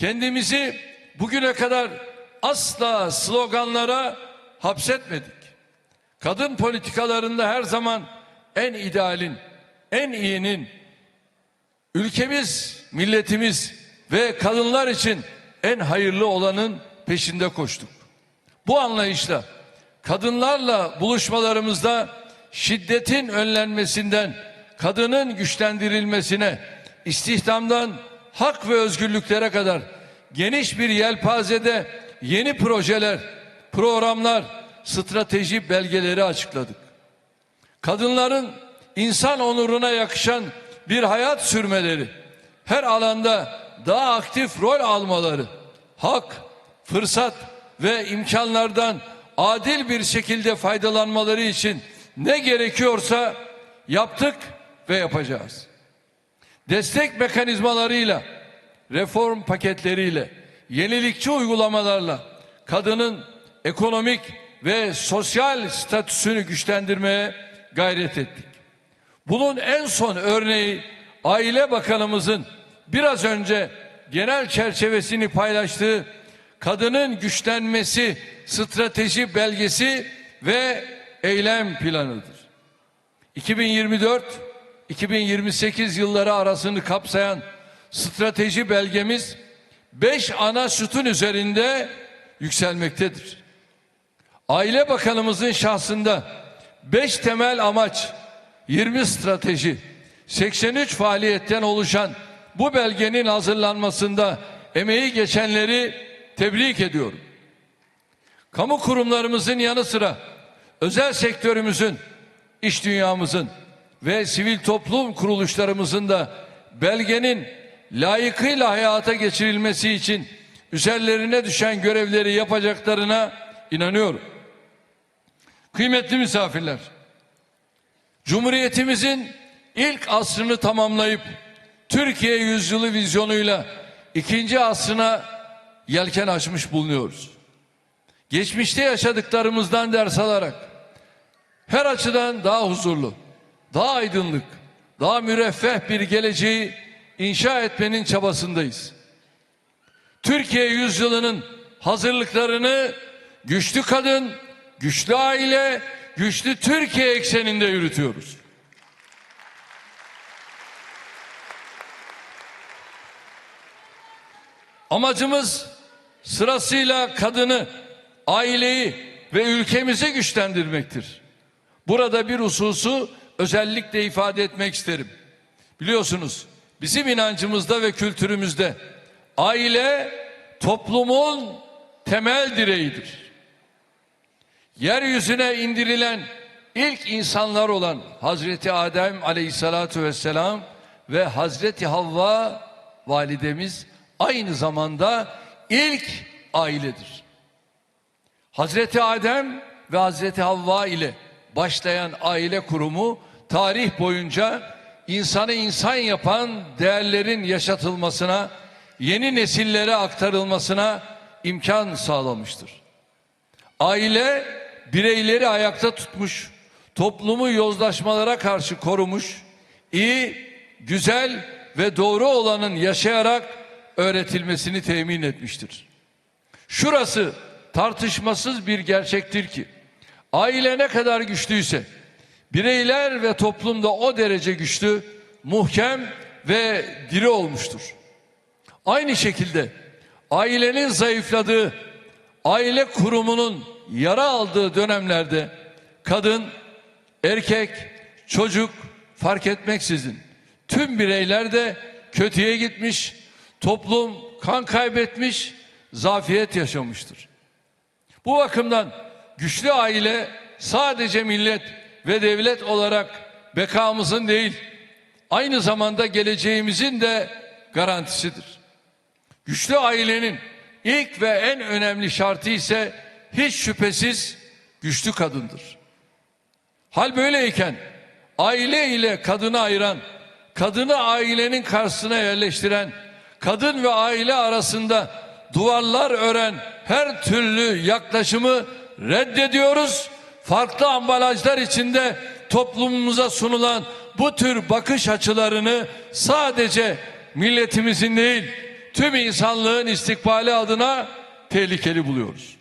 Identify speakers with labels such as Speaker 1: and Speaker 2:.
Speaker 1: Kendimizi bugüne kadar asla sloganlara hapsetmedik. Kadın politikalarında her zaman en idealin, en iyinin, ülkemiz, milletimiz ve kadınlar için en hayırlı olanın peşinde koştuk. Bu anlayışla kadınlarla buluşmalarımızda şiddetin önlenmesinden kadının güçlendirilmesine, istihdamdan hak ve özgürlüklere kadar geniş bir yelpazede yeni projeler, programlar, strateji belgeleri açıkladık. Kadınların insan onuruna yakışan bir hayat sürmeleri, her alanda daha aktif rol almaları, hak, fırsat ve imkanlardan adil bir şekilde faydalanmaları için ne gerekiyorsa yaptık ve yapacağız. Destek mekanizmalarıyla, reform paketleriyle, yenilikçi uygulamalarla kadının ekonomik ve sosyal statüsünü güçlendirmeye gayret ettik. Bunun en son örneği Aile Bakanımızın biraz önce genel çerçevesini paylaştığı kadının güçlenmesi strateji belgesi ve eylem planıdır. 2024-2028 yılları arasını kapsayan strateji belgemiz 5 ana sütun üzerinde yükselmektedir. Aile Bakanımızın şahsında 5 temel amaç, 20 strateji, 83 faaliyetten oluşan bu belgenin hazırlanmasında emeği geçenleri tebrik ediyorum. Kamu kurumlarımızın yanı sıra özel sektörümüzün, iş dünyamızın ve sivil toplum kuruluşlarımızın da belgenin layıkıyla hayata geçirilmesi için üzerlerine düşen görevleri yapacaklarına inanıyorum. Kıymetli misafirler, Cumhuriyetimizin ilk asrını tamamlayıp Türkiye yüzyılı vizyonuyla ikinci asrına yelken açmış bulunuyoruz. Geçmişte yaşadıklarımızdan ders alarak her açıdan daha huzurlu, daha aydınlık, daha müreffeh bir geleceği inşa etmenin çabasındayız. Türkiye yüzyılının hazırlıklarını güçlü kadın, güçlü aile, güçlü Türkiye ekseninde yürütüyoruz. Amacımız sırasıyla kadını, aileyi ve ülkemizi güçlendirmektir. Burada bir hususu özellikle ifade etmek isterim. Biliyorsunuz bizim inancımızda ve kültürümüzde aile toplumun temel direğidir. Yeryüzüne indirilen ilk insanlar olan Hazreti Adem aleyhissalatu vesselam ve Hazreti Havva validemiz aynı zamanda ilk ailedir. Hazreti Adem ve Hazreti Havva ile başlayan aile kurumu tarih boyunca insanı insan yapan değerlerin yaşatılmasına, yeni nesillere aktarılmasına imkan sağlamıştır. Aile bireyleri ayakta tutmuş, toplumu yozlaşmalara karşı korumuş, iyi, güzel ve doğru olanın yaşayarak öğretilmesini temin etmiştir. Şurası tartışmasız bir gerçektir ki aile ne kadar güçlüyse bireyler ve toplumda o derece güçlü, muhkem ve diri olmuştur. Aynı şekilde ailenin zayıfladığı, aile kurumunun yara aldığı dönemlerde kadın, erkek, çocuk fark etmeksizin tüm bireyler de kötüye gitmiş, toplum kan kaybetmiş, zafiyet yaşamıştır. Bu bakımdan güçlü aile sadece millet ve devlet olarak bekamızın değil, aynı zamanda geleceğimizin de garantisidir. Güçlü ailenin ilk ve en önemli şartı ise hiç şüphesiz güçlü kadındır. Hal böyleyken aile ile kadını ayıran, kadını ailenin karşısına yerleştiren, kadın ve aile arasında duvarlar ören her türlü yaklaşımı reddediyoruz. Farklı ambalajlar içinde toplumumuza sunulan bu tür bakış açılarını sadece milletimizin değil, tüm insanlığın istikbali adına tehlikeli buluyoruz.